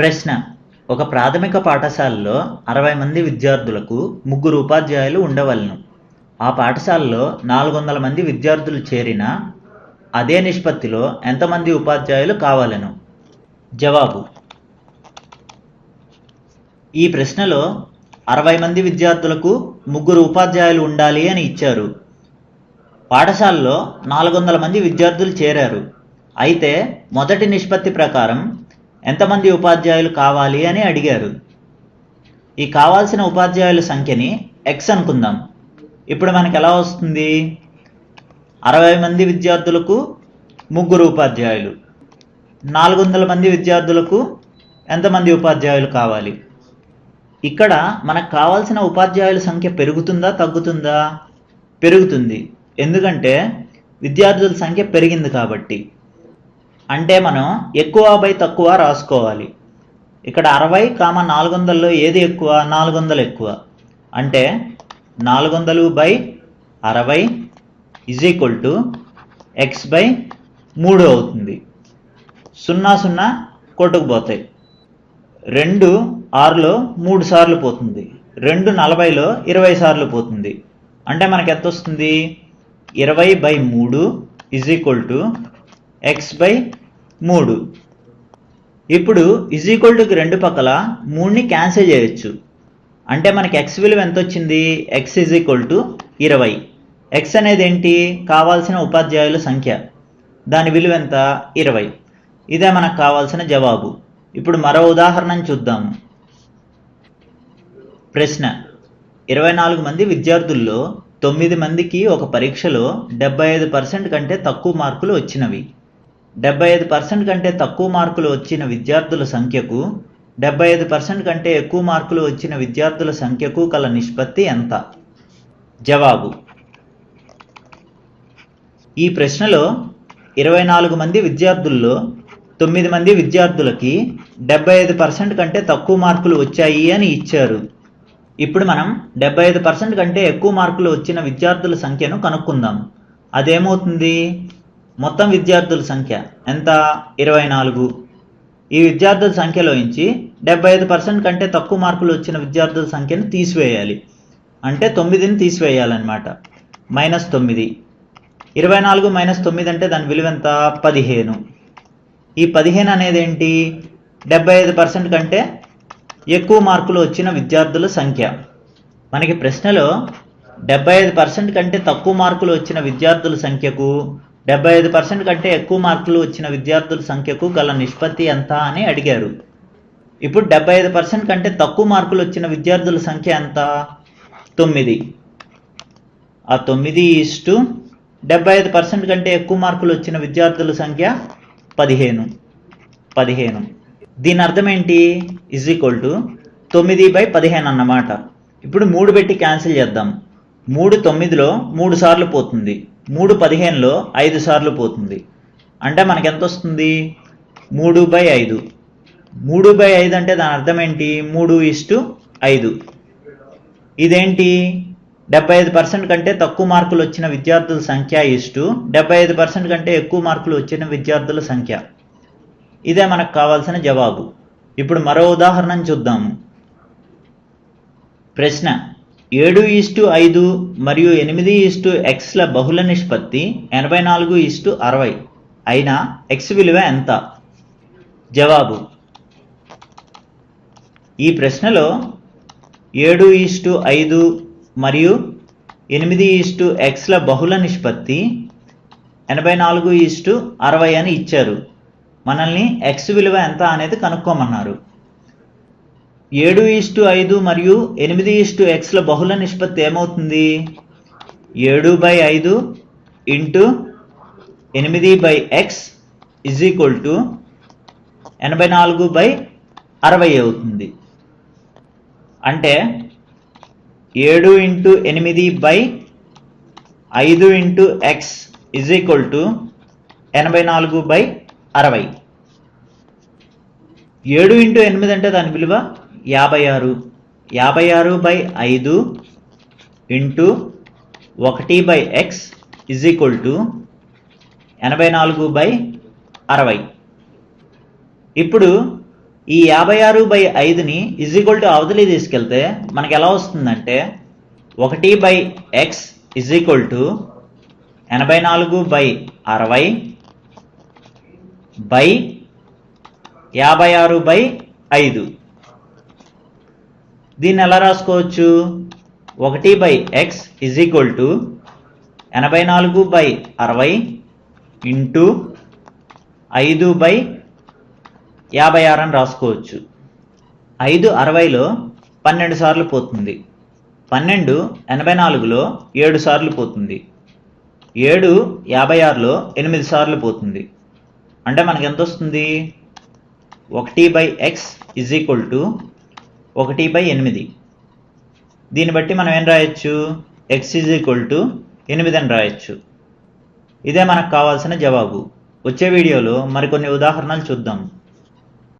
ప్రశ్న. ఒక ప్రాథమిక పాఠశాలలో అరవై మంది విద్యార్థులకు ముగ్గురు ఉపాధ్యాయులు ఉండవలను. ఆ పాఠశాలలో నాలుగు వందల మంది విద్యార్థులు చేరిన అదే నిష్పత్తిలో ఎంతమంది ఉపాధ్యాయులు కావాలను? జవాబు. ఈ ప్రశ్నలో అరవై మంది విద్యార్థులకు ముగ్గురు ఉపాధ్యాయులు ఉండాలి అని ఇచ్చారు. పాఠశాలలో నాలుగు వందల మంది విద్యార్థులు చేరారు. అయితే మొదటి నిష్పత్తి ప్రకారం ఎంతమంది ఉపాధ్యాయులు కావాలి అని అడిగారు. ఈ కావాల్సిన ఉపాధ్యాయుల సంఖ్యని ఎక్స్ అనుకుందాం. ఇప్పుడు మనకు ఎలా వస్తుంది? అరవై మంది విద్యార్థులకు ముగ్గురు ఉపాధ్యాయులు. నాలుగు వందల మంది విద్యార్థులకు ఎంతమంది ఉపాధ్యాయులు కావాలి? ఇక్కడ మనకు కావాల్సిన ఉపాధ్యాయుల సంఖ్య పెరుగుతుందా తగ్గుతుందా? పెరుగుతుంది. ఎందుకంటే విద్యార్థుల సంఖ్య పెరిగింది కాబట్టి. అంటే మనం ఎక్కువ బై తక్కువ రాసుకోవాలి. ఇక్కడ అరవై కామ నాలుగు వందల్లో ఏది ఎక్కువ? నాలుగు వందలు ఎక్కువ. అంటే నాలుగు వందలు బై అరవై is equal to x by మూడు అవుతుంది. సున్నా సున్నా కొట్టుకుపోతాయి. రెండు ఆరులో మూడు సార్లు పోతుంది. రెండు నలభైలో ఇరవై సార్లు పోతుంది. అంటే మనకు ఎంత వస్తుంది? ఇరవై బై మూడు is equal to x by మూడు. ఇప్పుడు ఇజ్ ఈక్వల్ టుకి రెండు పక్కల మూడుని క్యాన్సిల్ చేయొచ్చు. అంటే మనకి ఎక్స్ విలువ ఎంత వచ్చింది ఎక్స్ ఇజ్ ఈక్వల్ టు ఇరవై. ఎక్స్ అనేది ఏంటి కావాల్సిన ఉపాధ్యాయుల సంఖ్య. దాని విలువ ఎంత? ఇరవై. ఇదే మనకు కావాల్సిన జవాబు. ఇప్పుడు మరో ఉదాహరణను చూద్దాము ప్రశ్న. ఇరవై నాలుగు మంది విద్యార్థుల్లో తొమ్మిది మందికి ఒక పరీక్షలో డెబ్బై ఐదు పర్సెంట్ కంటే తక్కువ మార్కులు వచ్చినవి. డెబ్బై ఐదు పర్సెంట్ కంటే తక్కువ మార్కులు వచ్చిన విద్యార్థుల సంఖ్యకు డెబ్బై ఐదు పర్సెంట్ కంటే ఎక్కువ మార్కులు వచ్చిన విద్యార్థుల సంఖ్యకు కల నిష్పత్తి ఎంత? జవాబు. ఈ ప్రశ్నలో ఇరవై నాలుగు మంది విద్యార్థుల్లో తొమ్మిది మంది విద్యార్థులకి డెబ్బై ఐదు పర్సెంట్ కంటే తక్కువ మార్కులు వచ్చాయి అని ఇచ్చారు. ఇప్పుడు మనం డెబ్బై ఐదు పర్సెంట్ కంటే ఎక్కువ మార్కులు వచ్చిన విద్యార్థుల సంఖ్యను కనుక్కుందాం. అదేమవుతుంది? మొత్తం విద్యార్థుల సంఖ్య ఎంత? ఇరవై నాలుగు. ఈ విద్యార్థుల సంఖ్యలో ఇంచి డెబ్బై ఐదు పర్సెంట్ కంటే తక్కువ మార్కులు వచ్చిన విద్యార్థుల సంఖ్యను తీసివేయాలి. అంటే తొమ్మిదిని తీసివేయాలన్నమాట. మైనస్ తొమ్మిది. ఇరవై నాలుగు మైనస్ తొమ్మిది అంటే దాని విలువ ఎంత? పదిహేను. ఈ పదిహేను అనేది ఏంటి? డెబ్బై ఐదు పర్సెంట్ కంటే ఎక్కువ మార్కులు వచ్చిన విద్యార్థుల సంఖ్య. మనకి ప్రశ్నలో డెబ్బై ఐదు పర్సెంట్ కంటే తక్కువ మార్కులు వచ్చిన విద్యార్థుల సంఖ్యకు డెబ్బై ఐదు పర్సెంట్ కంటే ఎక్కువ మార్కులు వచ్చిన విద్యార్థుల సంఖ్యకు గల నిష్పత్తి ఎంత అని అడిగారు. ఇప్పుడు డెబ్బై ఐదు పర్సెంట్ కంటే తక్కువ మార్కులు వచ్చిన విద్యార్థుల సంఖ్య ఎంత? తొమ్మిది. ఆ తొమ్మిది ఇస్టు డెబ్బై ఐదు పర్సెంట్ కంటే ఎక్కువ మార్కులు వచ్చిన విద్యార్థుల సంఖ్య పదిహేను. పదిహేను. దీని అర్థం ఏంటి? ఇజ్ ఈక్వల్ టు తొమ్మిది బై పదిహేను అన్నమాట. ఇప్పుడు మూడు పెట్టి క్యాన్సిల్ చేద్దాం. మూడు తొమ్మిదిలో మూడు సార్లు పోతుంది. మూడు పదిహేనులో ఐదు సార్లు పోతుంది. అంటే మనకి ఎంత వస్తుంది? మూడు బై ఐదు. మూడు బై ఐదు అంటే దాని అర్థం ఏంటి? మూడు ఇస్టు ఐదు. ఇదేంటి? డెబ్బై ఐదు పర్సెంట్ కంటే తక్కువ మార్కులు వచ్చిన విద్యార్థుల సంఖ్య ఇస్టు డెబ్బై ఐదు పర్సెంట్ కంటే ఎక్కువ మార్కులు వచ్చిన విద్యార్థుల సంఖ్య. ఇదే మనకు కావాల్సిన జవాబు. ఇప్పుడు మరో ఉదాహరణ చూద్దాము. ప్రశ్న. ఏడు ఈస్టు ఐదు మరియు ఎనిమిది ఈస్టు ఎక్స్ల బహుళ నిష్పత్తి ఎనభై నాలుగు ఈస్టు అరవై. అయినా ఎక్స్ విలువ ఎంత? జవాబు. ఈ ప్రశ్నలో ఏడు ఈస్టు ఐదు మరియు ఎనిమిది ఈస్టు ఎక్స్ల బహుళ నిష్పత్తి ఎనభై నాలుగు ఈస్టు అరవై అని ఇచ్చారు. మనల్ని ఎక్స్ విలువ ఎంత అనేది కనుక్కోమన్నారు. ఏడు ఈస్టు ఐదు మరియు ఎనిమిది ఈస్టు ఎక్స్ల బహుళ నిష్పత్తి ఏమవుతుంది? ఏడు బై ఐదు ఇంటూ ఎనిమిది by x is equal to ఎనభై నాలుగు బై అరవై అవుతుంది. అంటే ఏడు ఇంటూ ఎనిమిది బై ఐదు into x is equal to ఎనభై నాలుగు బై అరవై. ఏడు ఇంటూ ఎనిమిది అంటే దాని విలువ యాభై ఆరు. యాభై ఆరు బై ఐదు ఇంటూ ఒకటి by x is equal to ఎనభై నాలుగు బై అరవై. ఇప్పుడు ఈ యాభై ఆరు బై ఐదుని ఇజ్ ఈక్వల్ టు అవతలి తీసుకెళ్తే మనకు ఎలా వస్తుందంటే ఒకటి by x is equal to ఎనభై నాలుగు బై అరవై బై యాభై ఆరు బై ఐదు. దీన్ని ఎలా రాసుకోవచ్చు? ఒకటి by x is equal to ఎనభై నాలుగు బై అరవై ఇంటూ ఐదు బై యాభై ఆరు అని రాసుకోవచ్చు. ఐదు అరవైలో పన్నెండు సార్లు పోతుంది. పన్నెండు ఎనభై నాలుగులో ఏడు సార్లు పోతుంది. ఏడు యాభై ఆరులో ఎనిమిది సార్లు పోతుంది. అంటే మనకి ఎంత వస్తుంది? ఒకటి by x is equal to ఒకటి బై ఎనిమిది. దీన్ని బట్టి మనం ఏం రాయొచ్చు? ఎక్స్ ఈజ్ ఈక్వల్ టు ఎనిమిది అని రాయొచ్చు. ఇదే మనకు కావాల్సిన జవాబు. వచ్చే వీడియోలో మరికొన్ని ఉదాహరణలు చూద్దాం.